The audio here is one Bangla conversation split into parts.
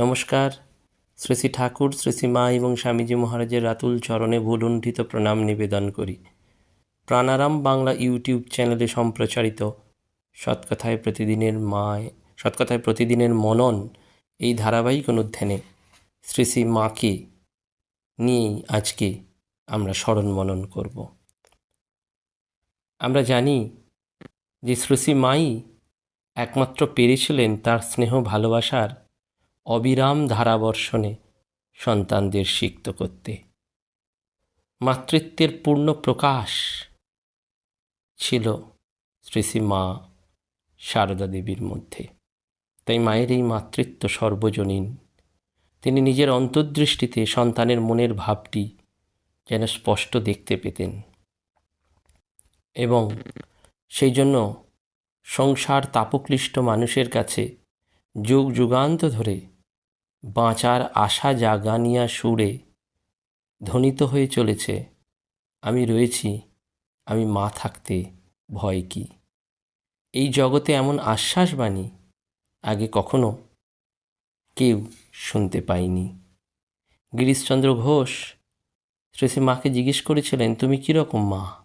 নমস্কার। শ্রী শ্রী ঠাকুর, শ্রী শ্রী মা এবং স্বামীজি মহারাজের রাতুল চরণে ভুলুণ্ঠিত প্রণাম নিবেদন করি। প্রাণারাম বাংলা ইউটিউব চ্যানেলে সম্প্রচারিত সৎকথায় প্রতিদিনের মায়, সৎকথায় প্রতিদিনের মনন এই ধারাবাহিক অনুধ্যানে শ্রী শ্রী মাকে নিয়েই আজকে আমরা স্মরণ মনন করব। আমরা জানি যে শ্রুষি মাই একমাত্র পেরেছিলেন তার স্নেহ ভালোবাসার অবিরাম ধারাবর্ষণে সন্তানদের সিক্ত করতে। মাতৃত্বের পূর্ণ প্রকাশ ছিল শ্রীশ্রী মা সারদা দেবীর মধ্যে। তাই মায়ের এই মাতৃত্ব সর্বজনীন। তিনি নিজের অন্তর্দৃষ্টিতে সন্তানের মনের ভাবটি যেন স্পষ্ট দেখতে পেতেন এবং সেই জন্য সংসার তাপক্লিষ্ট মানুষের কাছে যুগ যুগান্ত ধরে বাঁচার আশা জাগানিয়া সুরে ধ্বনিত হয়ে চলেছে, আমি রয়েছি, আমি মা থাকতে ভয় কি? এই জগতে এমন আশ্বাসবাণী আগে কখনো কেউ শুনতে পায়নি। গিরিশচন্দ্র ঘোষ শ্রী শ্রী মাকে জিজ্ঞেস করেছিলেন, তুমি কীরকম মা?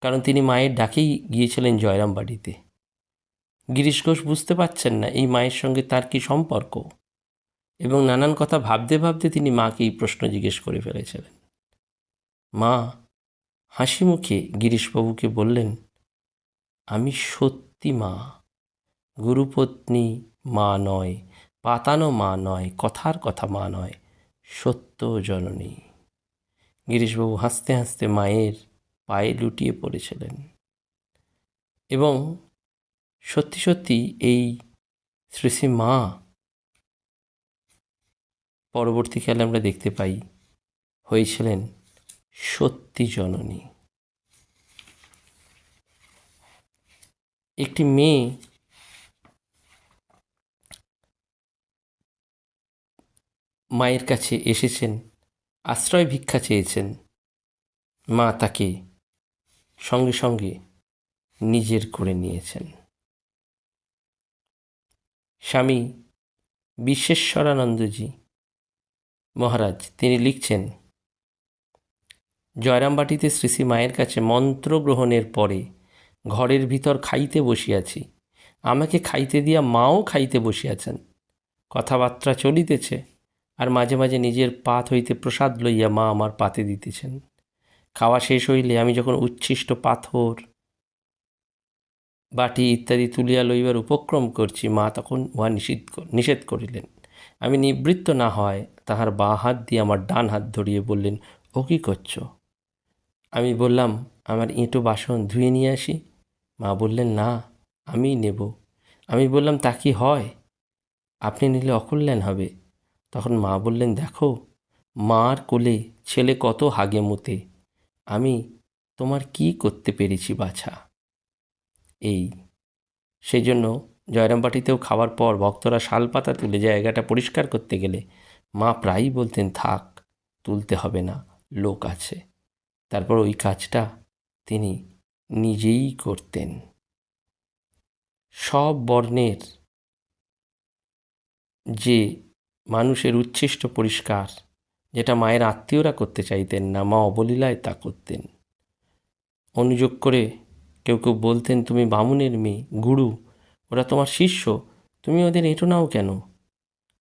কারণ তিনি মায়ের ডাকেই গিয়েছিলেন জয়রামবাড়িতে। গিরিশ ঘোষ বুঝতে পারছেন না এই মায়ের সঙ্গে তার কি সম্পর্ক। এবং নানান কথা ভাবতে ভাবতে তিনি মাকে এই প্রশ্ন জিজ্ঞেস করে ফেলেছিলেন। মা, হাসি মুখে গিরিশবাবুকে বললেন, আমি সত্যি মা। গুরুপত্নী মা নয়, পাতানো মা নয়, কথার কথা মা নয়, সত্য জননী। গিরিশবাবু হাসতে হাসতে মায়ের পায়ে লুটিয়ে পড়েছিলেন। এবং সত্যি সত্যি এই শ্রী মা পরবর্তীকালে আমরা দেখতে পাই হয়েছিলেন সত্যি জননী। একটি মেয়ে মায়ের কাছে এসেছেন, আশ্রয় ভিক্ষা চেয়েছেন। মা তাকে সঙ্গে সঙ্গে নিজের করে নিয়েছেন। স্বামী বিশ্বেশ্বরানন্দজি মহারাজ, তিনি লিখছেন, জয়রামবাটিতে শ্রী শ্রী মায়ের কাছে মন্ত্র গ্রহণের পরে ঘরের ভিতর খাইতে বসিয়াছি। আমাকে খাইতে দিয়া মাও খাইতে বসিয়াছেন। কথাবার্তা চলিতেছে আর মাঝে মাঝে নিজের পাত হইতে প্রসাদ লইয়া মা আমার পাতে দিতেছেন। খাওয়া শেষ হইলে আমি যখন উচ্ছিষ্ট পাথর বাটি ইত্যাদি তুলিয়া লইবার উপক্রম করছি, মা তখন উহা নিষিদ্ধ নিষেধ করিলেন। আমি নিবৃত্ত না হয় তাহার বাঁ হাত দিয়ে আমার ডান হাত ধরিয়ে বললেন, ও কী করছ? আমি বললাম, আমার ইঁটো বাসন ধুয়ে নিয়ে আসি। মা বললেন, না আমিই নেব। আমি বললাম, তা কি হয়? আপনি নিলে অকল্যাণ হবে। তখন মা বললেন, দেখো, মার কোলে ছেলে কত হাগে মুতে আমি তোমার কি করতে পেরেছি বাছা? এই। সেই জন্য জয়রামবাটিতেও খাওয়ার পর ভক্তরা শালপাতা তুলে জায়গাটা পরিষ্কার করতে গেলে মা প্রায়ই বলতেন, থাক, তুলতে হবে না, লোক আছে। তারপর ওই কাজটা তিনি নিজেই করতেন। সব বর্ণের যে মানুষের উচ্ছিষ্ট পরিষ্কার, যেটা মায়ের আত্মীয়রা করতে চাইতেন না, মা অবলীলায় তা করতেন। অনুযোগ করে কেউ কেউ বলতেন, তুমি বামুনের মেয়ে, গুরু, ওরা তোমার শিষ্য, তুমি ওদের এঁটো নাও কেন?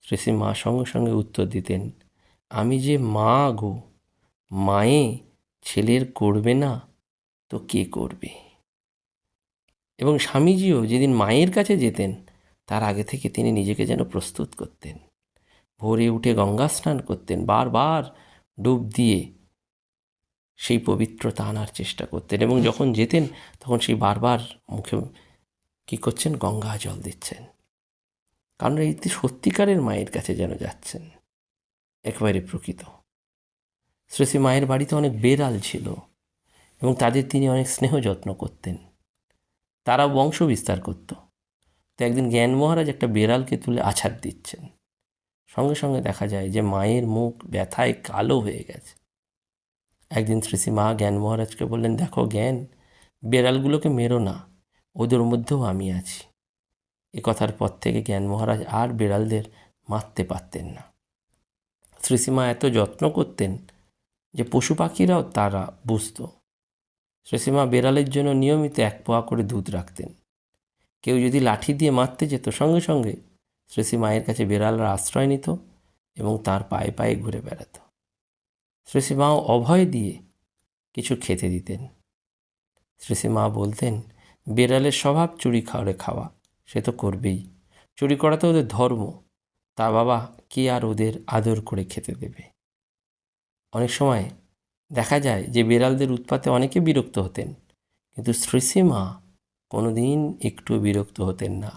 শ্রী মা সঙ্গে সঙ্গে উত্তর দিতেন, আমি যে মা গো, মায়ে ছেলের করবে না, তো কে করবে? এবং স্বামীজিও যেদিন মায়ের কাছে যেতেন, তার আগে থেকে তিনি নিজেকে যেন প্রস্তুত করতেন। ভোরে উঠে গঙ্গা স্নান করতেন, বারবার ডুব দিয়ে সেই পবিত্রতা আনার চেষ্টা করতেন এবং যখন যেতেন, তখন সেই বারবার মুখে কী করছেন? গঙ্গা জল দিচ্ছেন। কারণ এতে সত্যিকারের মায়ের কাছে যেন যাচ্ছেন, একেবারে প্রকৃত। শ্রেষী মায়ের বাড়িতে অনেক বেড়াল ছিল এবং তাদের তিনি অনেক স্নেহ যত্ন করতেন। তারা বংশ বিস্তার করত। তো একদিন জ্ঞান মহারাজ একটা বেড়ালকে তুলে আছাড় দিচ্ছেন। সঙ্গে সঙ্গে দেখা যায় যে মায়ের মুখ ব্যথায় কালো হয়ে গেছে। একদিন শ্রীশ্রী মা জ্ঞান মহারাজকে বললেন, দেখো জ্ঞান, বেড়ালগুলোকে মেরো না, ওদের মধ্যেও আমি আছি। এ কথার পর থেকে জ্ঞান মহারাজ আর বেড়ালদের মারতে পারতেন না। শ্রীসীমা এত যত্ন করতেন যে পশু পাখিরাও তারা বুঝত। শ্রীসীমা বেড়ালের জন্য নিয়মিত এক পোয়া করে দুধ রাখতেন। কেউ যদি লাঠি দিয়ে মারতে যেত, সঙ্গে সঙ্গে শ্রেষী মায়ের কাছে বেড়ালরা আশ্রয় নিত এবং তার পায়ে পায়ে ঘুরে বেড়াত। শ্রেষী মাও অভয় দিয়ে কিছু খেতে দিতেন। শ্রেষী মা বলতেন, বেড়ালের স্বভাব চুরি খাওয়ারে খাওয়া, সে তো করবেই। চুরি করা তো ওদের ধর্ম। তা বাবা, কে আর ওদের আদর করে খেতে দেবে? অনেক সময় দেখা যায় যে বেড়ালদের উৎপাতে অনেকে বিরক্ত হতেন, কিন্তু শ্রীসীমা কোনো দিন একটু বিরক্ত হতেন না।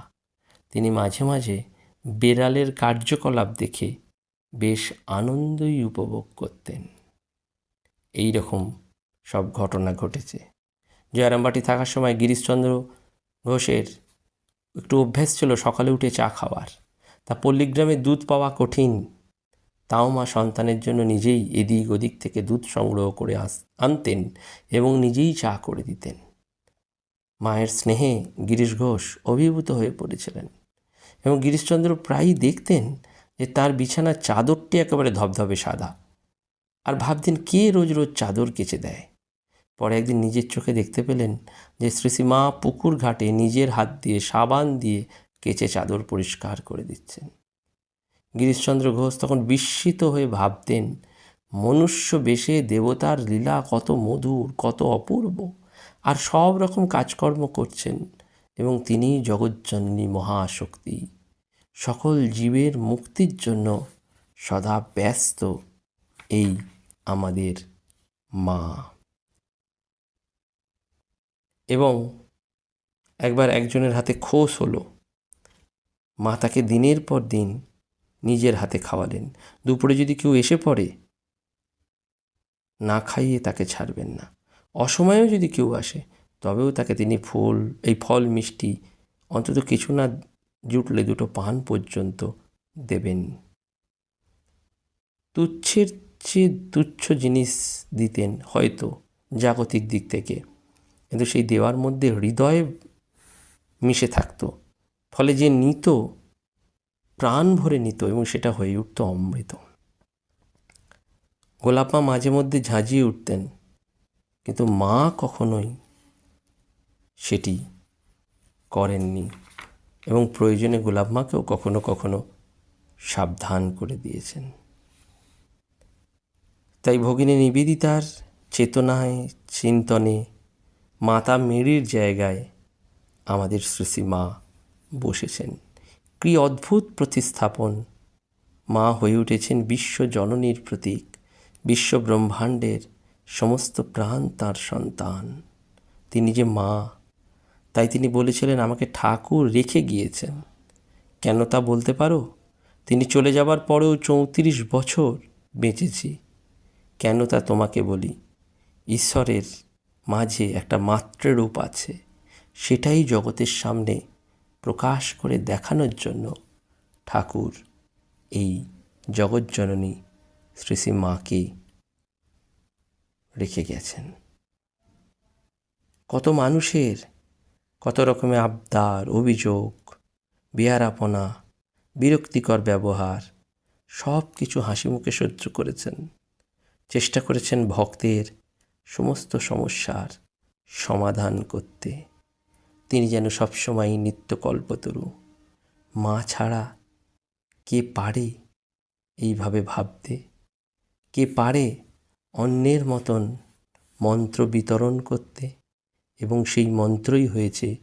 তিনি মাঝে মাঝে বেড়ালের কার্যকলাপ দেখে বেশ আনন্দই উপভোগ করতেন। এই রকম সব ঘটনা ঘটেছে। জয়ারামবাটি থাকার সময় গিরিশচন্দ্র ঘোষের একটু অভ্যেস ছিল সকালে উঠে চা খাওয়ার। তা পল্লীগ্রামে দুধ পাওয়া কঠিন। তাও মা সন্তানের জন্য নিজেই এদিক ওদিক থেকে দুধ সংগ্রহ করে আস, আনতেন এবং নিজেই চা করে দিতেন। মায়ের স্নেহে গিরিশ ঘোষ অভিভূত হয়ে পড়েছিলেন এবং গিরিশচন্দ্র প্রায়ই দেখতেন যে তার বিছানার চাদরটি একেবারে ধবধবে সাদা। আর ভাবতেন কে রোজ রোজ চাদর কেচে দেয়। পরে একদিন নিজের চোখে দেখতে পেলেন যে শ্রীসীমা পুকুর ঘাটে নিজের হাত দিয়ে সাবান দিয়ে কেচে চাদর পরিষ্কার করে দিচ্ছেন। গিরিশচন্দ্র ঘোষ তখন বিস্মিত হয়ে ভাবতেন, মনুষ্য বেশে দেবতার লীলা কত মধুর, কত অপূর্ব। আর সব রকম কাজকর্ম করছেন এবং তিনি জগজ্জননী মহাশক্তি। সকল জীবের মুক্তির জন্য সদা ব্যস্ত এই আমাদের মা। এবং একবার একজনের হাতে খোস হলো। মা তাকে দিনের পর দিন নিজের হাতে খাওয়ালেন। দুপুরে যদি কেউ এসে পড়ে, না খাইয়ে তাকে ছাড়বেন না। অসময়েও যদি কেউ আসে, তবেও তাকে তিনি ফুল, এই ফল, মিষ্টি, অন্তত কিছু না জুটলে দুটো পান পর্যন্ত দেবেন। তুচ্ছের চেয়ে তুচ্ছ জিনিস দিতেন হয়তো জাগতিক দিক থেকে। কিন্তু সেই দেওয়ার মধ্যে হৃদয় মিশে থাকতো। ফলে যে নিত, প্রাণ ভরে নিত এবং সেটা হয়ে উঠত অমৃত। গোলাপা মাঝে মধ্যে ঝাঁঝিয়ে উঠতেন, কিন্তু মা কখনোই সেটি করেননি এবং প্রয়োজনে গোলাপ মাকেও কখনো কখনো সাবধান করে দিয়েছেন। তাই ভগিনী নিবেদিতার চেতনায়, চিন্তনে, মাতা মেরির জায়গায় আমাদের শ্রী মা বসেছেন। কি অদ্ভুত প্রতিস্থাপন! মা হয়ে উঠেছেন বিশ্ব জননীর প্রতীক, বিশ্ব ব্রহ্মাণ্ডের সমস্ত প্রাণ তার সন্তান। তিনি যে মা, তাই তিনি বলেছিলেন, আমাকে ঠাকুর রেখে গিয়েছেন। কেন তা বলতে পারো? তিনি চলে যাবার পরেও চৌত্রিশ বছর বেঁচেছি। কেন তা তোমাকে বলি? ঈশ্বরের মাঝে একটা মাতৃরূপ আছে। সেটাই জগতের সামনে প্রকাশ করে দেখানোর জন্য ঠাকুর এই জগজ্জননী শ্রী শ্রী মাকে রেখে গেছেন। কত মানুষের, কত রকমের আবদার, অভিযোগ, বেয়ারাপনা, বিরক্তিকর ব্যবহার সব কিছু হাসি মুখে সহ্য করেছেন। চেষ্টা করেছেন ভক্তের সমস্ত সমস্যার সমাধান করতে। তিনি যেন সবসময় নিত্য কল্পতরু মা ছাড়া কে পারে এইভাবে ভাবতে? কে পারে অন্যের মতন মন্ত্র বিতরণ করতে? এবং সেই মন্ত্রই হয়েছে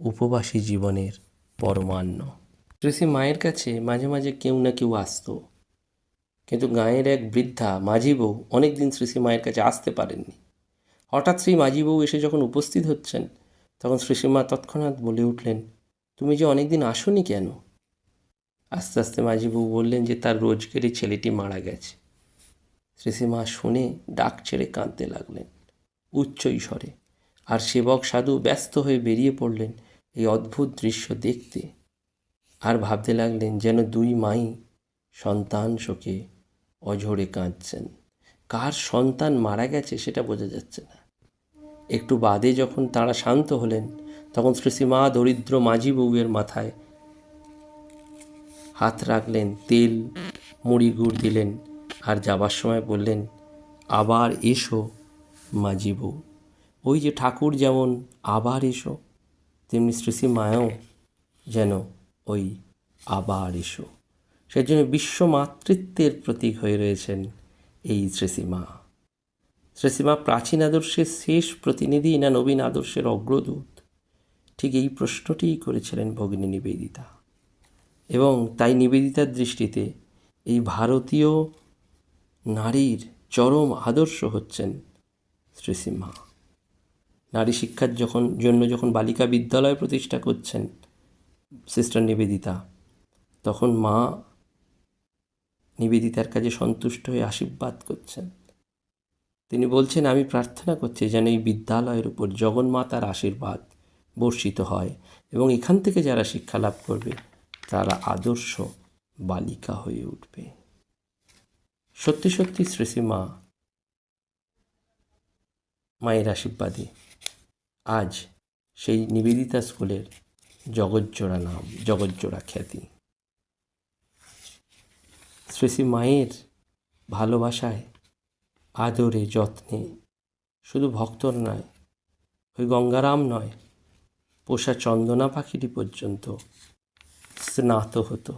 উপবাসী জীবনের পরমান্ন। ঋষি মায়ের কাছে মাঝে মাঝে কেউ না কেউ আসতো। কিন্তু গাঁয়ের এক বৃদ্ধা মাঝি বউ অনেক দিন শ্রীশ্রী মায়ের কাছে আসতে পারেননি। হঠাৎ সেই মাঝি বউ এসে যখন উপস্থিত হচ্ছেন, তখন শ্রীশ্রীমা তৎক্ষণাৎ বলে উঠলেন, তুমি যে অনেক দিন আসনি কেন? আস্তে আস্তে মাঝিবাবু বললেন যে, তার রোজগারি ছেলেটি মারা গেছে। শ্রীসীমা শুনে ডাক ছেড়ে কাঁদতে লাগলেন, উচ্চ স্বরে। আর সেবক সাধু ব্যস্ত হয়ে বেরিয়ে পড়লেন এই অদ্ভুত দৃশ্য দেখতে। আর ভাবতে লাগলেন যেন দুই মাই সন্তান শোকে অঝরে কাঁদছেন। কার সন্তান মারা গেছে সেটা বোঝা যাচ্ছে না। একটু বাদে যখন তারা শান্ত হলেন, তখন শ্রীসীমা দরিদ্র মাঝি বউয়ের মাথায় হাত রাখলেন, তেল, মুড়ি গুড় দিলেন আর যাবার সময় বললেন, আবার এসো মাঝি বউ। ওই যে ঠাকুর যেমন আবার এসো, তেমনি শ্রীশ্রী মায়াও যেন ওই আবার এসো। সেজন্য বিশ্ব মাতৃত্বের প্রতীক হয়ে রয়েছেন এই শ্রীসীমা। শ্রীসীমা প্রাচীন আদর্শের শেষ প্রতিনিধি না নবীন আদর্শের অগ্রদূত? ঠিক এই প্রশ্নটিই করেছিলেন ভগিনী নিবেদিতা। এবং তাই নিবেদিতার দৃষ্টিতে এই ভারতীয় নারীর চরম আদর্শ হচ্ছেন শ্রীসীমা। নারী শিক্ষার যখন, জন্য যখন বালিকা বিদ্যালয় প্রতিষ্ঠা করছেন সিস্টার নিবেদিতা, তখন মা নিবেদিতার কাজে সন্তুষ্ট হয়ে আশীর্বাদ করছেন। তিনি বলছেন, আমি প্রার্থনা করছি যেন এই বিদ্যালয়ের উপর জগন্মাতার আশীর্বাদ বর্ষিত হয় এবং এখান থেকে যারা শিক্ষা লাভ করবে, তারা আদর্শ বালিকা হয়ে উঠবে। সত্যি সত্যি শ্রীসীমা মায়ের আশীর্বাদে আজ সেই নিবেদিতা স্কুলের জগজ্জোড়া নাম, জগজ্জোড়া খ্যাতি। শ্রীশ্রী মায়ের ভালোবাসায়, আদরে, যত্নে, শুধু ভক্তর নয়, ওই গঙ্গারাম নয়, পোষা চন্দনা পাখিটি পর্যন্ত স্নাত হতো,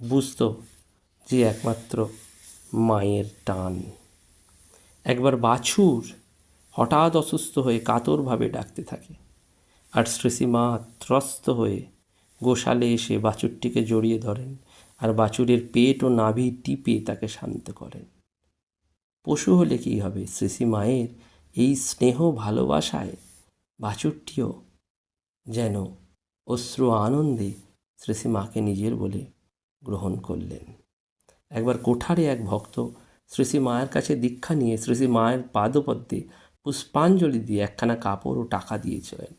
বুঝতো যে একমাত্র মায়ের টান। একবার বাছুর হঠাৎ অসুস্থ হয়ে কাতরভাবে ডাকতে থাকে আর শ্রেষী মা ত্রস্ত হয়ে গোশালে এসে বাছুরটিকে জড়িয়ে ধরেন। আর বাছুরের পেট ও নাভি টিপে তাকে শান্ত করেন পশু হলে কী হবে? শ্রেষী মায়ের এই স্নেহ ভালোবাসায় বাছুরটিও যেন অশ্রু আনন্দে শ্রেষী মাকে নিজের বলে গ্রহণ করলেন। একবার কোঠারে এক ভক্ত শ্রীশ্রী মায়ের কাছে দীক্ষা নিয়ে শ্রীশ্রী মায়ের পাদপদ্মে পুষ্পাঞ্জলি দিয়ে একখানা কাপড় ও টাকা দিয়েছিলেন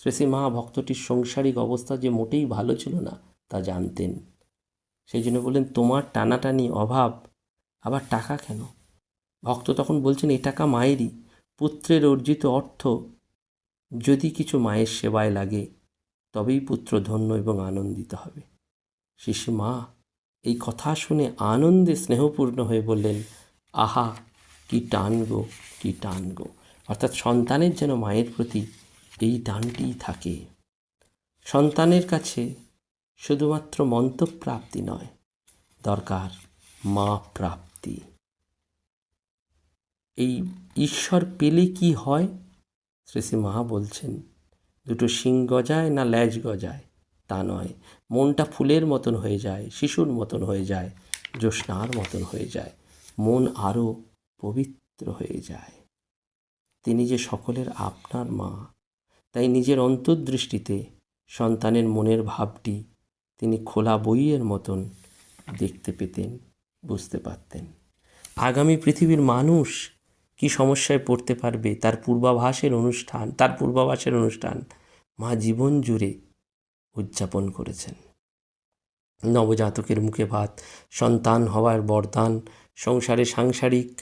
শ্রীশ্রী মা ভক্তটির সংসারিক অবস্থা যে মোটেই ভালো ছিল না, তা জানতেন। সেই জন্য বললেন, তোমার টানাটানি অভাব, আবার টাকা কেন? ভক্ত তখন বলছেন, এ টাকা মায়েরই, পুত্রের অর্জিত অর্থ। যদি কিছু মায়ের সেবায় লাগে, তবেই পুত্র ধন্য এবং আনন্দিত হবে। শিশু মা এই কথা শুনে আনন্দে স্নেহপূর্ণ হয়ে বললেন, আহা, কি টান গো, কি টান গো। অর্থাৎ সন্তানের যেন মায়ের প্রতি এই টানটিই থাকে। সন্তানের কাছে শুধুমাত্র মন্তপ্রাপ্তি নয়, দরকার মা প্রাপ্তি এই ঈশ্বর পেলে কি হয়? শ্রী মা বলছেন, দুটো শিং গজায় না ল্যাজ গজায়? তা নয়, মনটা ফুলের মতন হয়ে যায়, শিশুর মতন হয়ে যায়, জ্যোৎস্নার মতন হয়ে যায়, মন আরও পবিত্র হয়ে যায়। তিনি যে সকলের আপনার মা, তাই নিজের অন্তর্দৃষ্টিতে সন্তানের মনের ভাবটি তিনি খোলা বইয়ের মতন দেখতে পেতেন, বুঝতে পারতেন। আগামী পৃথিবীর মানুষ কি সমস্যায় পড়তে পারবে? তার পূর্বাভাসের অনুষ্ঠান, তার পূর্বাভাসের অনুষ্ঠান মা জীবন জুড়ে উদযাপন করেছেন। নবজাতকের মুখে ভাত, সন্তান হওয়ার বরদান, সংসারে সাংসারিক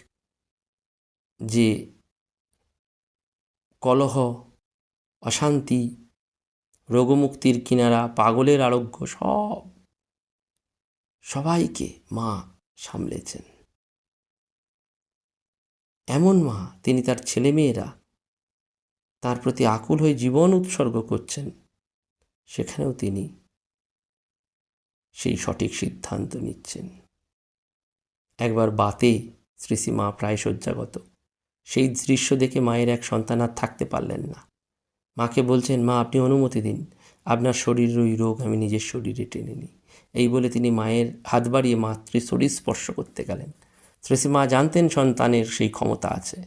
যে কলহ, অশান্তি রোগমুক্তির কিনারা, পাগলের আরোগ্য, সব। সবাইকে মা সামলেছেন। এমন মা তিনি তার ছেলেমেয়েরা তার প্রতি আকুল হয়ে জীবন উৎসর্গ করছেন। সেখানেও তিনি সেই সঠিক সিদ্ধান্ত নিচ্ছেন। একবার বাতে শ্রীশ্রী মা প্রায় শয্যাগত সেই দৃশ্য দেখে মায়ের এক সন্তান আর থাকতে পারলেন না। মাকে বলছেন, মা, আপনি অনুমতি দিন। আপনার শরীরের ওই রোগ আমি নিজের শরীরে টেনে নিই। এই বলে তিনি মায়ের হাত বাড়িয়ে মাতৃ শরীর স্পর্শ করতে গেলেন। মা জানতেন সন্তানের সেই ক্ষমতা আছে।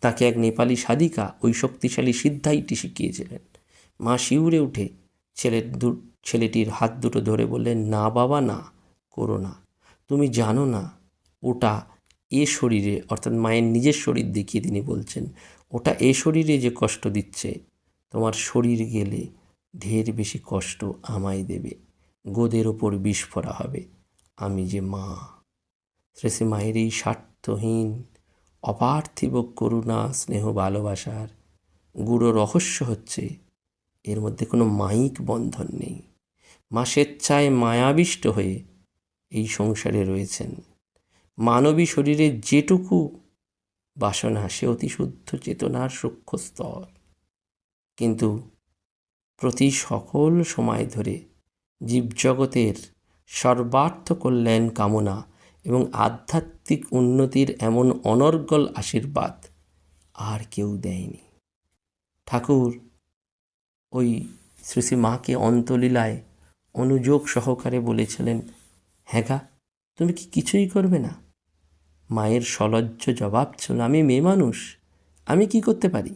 তাকে এক নেপালি সাধিকা ওই শক্তিশালী সিদ্ধাইটি শিখিয়েছিলেন। মা শিউরে উঠে ছেলের দু, ছেলেটির হাত দুটো ধরে বললেন, না বাবা, না, করো না। তুমি জানো না, ওটা এ শরীরে, অর্থাৎ মায়ের নিজের শরীর দেখিয়ে তিনি বলছেন, ওটা এ শরীরে যে কষ্ট দিচ্ছে তোমার শরীর গেলে ঢের বেশি কষ্ট আমায় দেবে। গোদের ওপর বিষ ফোড়া হবে। আমি যে মা। শ্রেষী মায়ের এই স্বার্থহীন, অপার্থিব করুণা, স্নেহ, ভালোবাসার গুড়ো রহস্য হচ্ছে, এর মধ্যে কোনো মাইক বন্ধন নেই। মা স্বেচ্ছায় মায়াবিষ্ট হয়ে এই সংসারে রয়েছেন। মানবী শরীরের যেটুকু বাসনা, সে অতি শুদ্ধ চেতনার সূক্ষ্ম স্তর কিন্তু প্রতি সকল সময় ধরে জীবজগতের সর্বার্থ কল্যাণ কামনা এবং আধ্যাত্মিক উন্নতির এমন অনর্গল আশীর্বাদ আর কেউ দেয়নি। ঠাকুর, ওই শ্রী মাকে অন্তলীলায় অনুযোগ সহকারে বলেছিলেন হ্যাঁ তুমি কি কিছুই করবে না? মায়ের সলজ্জ জবাব ছিল, আমি মেয়ে মানুষ, আমি কি করতে পারি?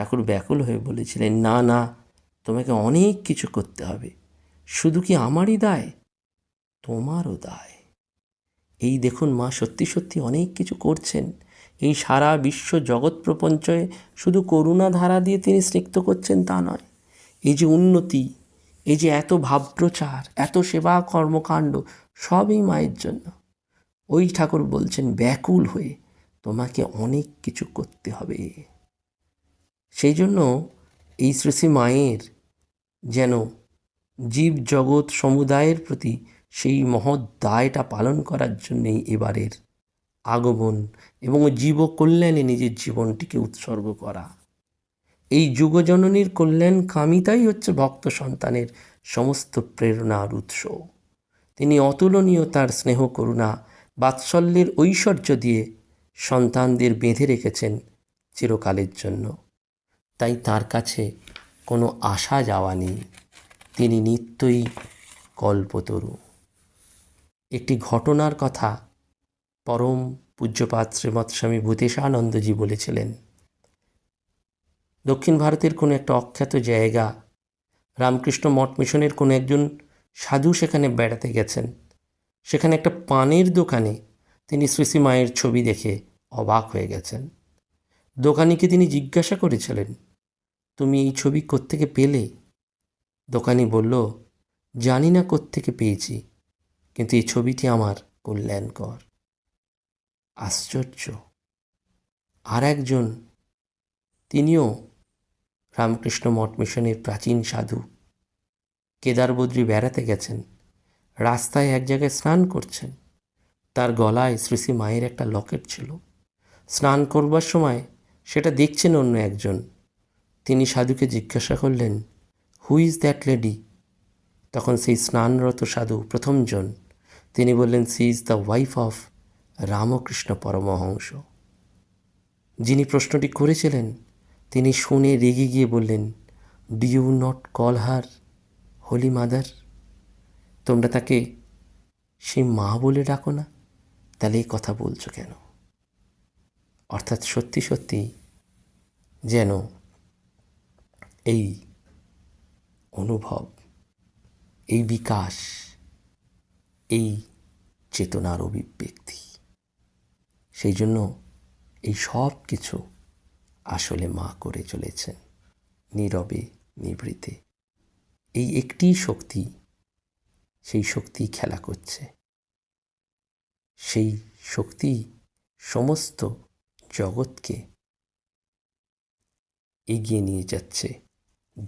ঠাকুর ব্যাকুল হয়ে বলেছিলেন, না না, তোমাকে অনেক কিছু করতে হবে। শুধু কি আমারই দায়? তোমারও দায়। এই দেখুন মা সত্যি সত্যি অনেক কিছু করছেন। এই সারা বিশ্ব জগৎ প্রপঞ্চয়ে শুধু করুণা ধারা দিয়ে তিনি স্নিগ্ধ করছেন তা নয়। এই যে উন্নতি, এই যে এত ভাবপ্রচার, এত সেবা কর্মকাণ্ড, সবই মায়ের জন্য। ওই ঠাকুর বলছেন, ব্যাকুল হয়ে তোমাকে অনেক কিছু করতে হবে। সেই জন্য এই শ্রী শ্রী মায়ের যেন জীব জগৎ সমুদায়ের প্রতি সেই মহৎ দায়টা পালন করার জন্যেই এবারের আগমন এবং জীব কল্যাণে নিজের জীবনটিকে উৎসর্গ করা। এই যুগজননীর কল্যাণ কামিতাই হচ্ছে ভক্ত সন্তানের সমস্ত প্রেরণার উৎস। তিনি অতুলনীয় তার স্নেহ করুণা, বাৎসল্যের ঐশ্বর্য দিয়ে সন্তানদের বেঁধে রেখেছেন চিরকালের জন্য। তাই তার কাছে কোনো আশা যাওয়া নেই। তিনি নিত্যই কল্পতরু। একটি ঘটনার কথা পরম পূজ্যপাত শ্রীমৎ স্বামী ভূতেশানন্দজি বলেছিলেন। দক্ষিণ ভারতের কোনো একটা অখ্যাত জায়গা, রামকৃষ্ণ মঠ মিশনের কোনো একজন সাধু সেখানে বেড়াতে গেছেন। সেখানে একটা পানের দোকানে তিনি শ্রীশ্রী মায়ের ছবি দেখে অবাক হয়ে গেছেন। দোকানিকে তিনি জিজ্ঞাসা করেছিলেন তুমি এই ছবি কোত্থেকে পেলে? দোকানি বলল, জানি না কোত্থেকে পেয়েছি, কিন্তু এই ছবিটি আমার কল্যাণকর। আশ্চর্য। আর একজন, তিনিও রামকৃষ্ণ মঠ মিশনের প্রাচীন সাধু। কেদারবদ্রী বেড়াতে গেছেন, রাস্তায় এক জায়গায় স্নান করছেন। তার গলায় শ্রী শ্রী মায়ের একটা লকেট ছিল। স্নান করবার সময় সেটা দেখছেন অন্য একজন। তিনি সাধুকে জিজ্ঞাসা করলেন হু ইজ দ্যাট লেডি তখন সেই স্নানরত সাধু প্রথমজন। তিনি বললেন she is the wife of Ramakrishna Paramahamsa. যিনি প্রশ্নটি করেছিলেন, তিনি শুনে রেগে গিয়ে বললেন do you not call her holy mother তোমরা তাকে সেই মা বলে ডাকো না, তাহলে এই কথা বলছো কেন? অর্থাৎ সত্যি সত্যি যেন এই অনুভব, এই বিকাশ, এই চেতনার অভিব্যক্তি। সেই জন্য এই সব কিছু আসলে মা করে চলেছেন, নীরবে, নিভৃতে। এই একটি শক্তি, সেই শক্তি খেলা করছে। সেই শক্তি সমস্ত জগৎকে এগিয়ে নিয়ে যাচ্ছে।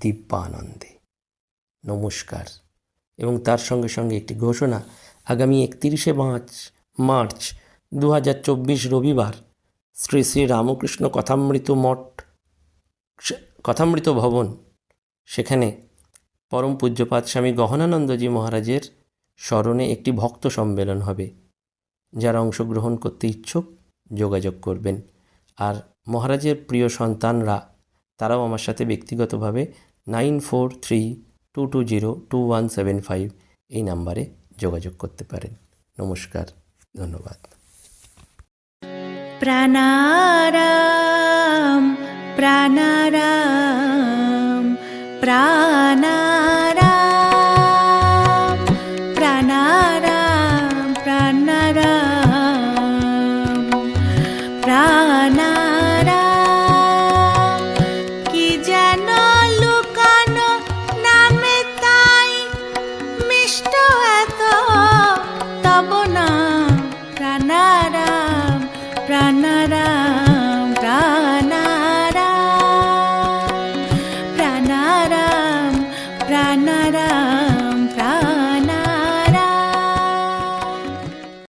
দিব্যানন্দে নমস্কার। এবং তার সঙ্গে সঙ্গে একটি ঘোষণা, আগামী একত্রিশে মার্চ মার্চ দু হাজার চব্বিশ রবিবার শ্রী শ্রী রামকৃষ্ণ কথামৃত মঠ কথামৃত ভবন, সেখানে পরম পূজ্যপাত স্বামী গহনানন্দজি মহারাজের স্মরণে একটি ভক্ত সম্মেলন হবে, যারা অংশগ্রহণ করতে ইচ্ছুক যোগাযোগ করবেন। আর মহারাজের প্রিয় সন্তানরা তারাও আমার সাথে ব্যক্তিগতভাবে nine four three two two zero two one seven five এই নাম্বারে যোগাযোগ করতে পারেন। নমস্কার, ধন্যবাদ। প্রাণারাম প্রাণারাম প্রাণা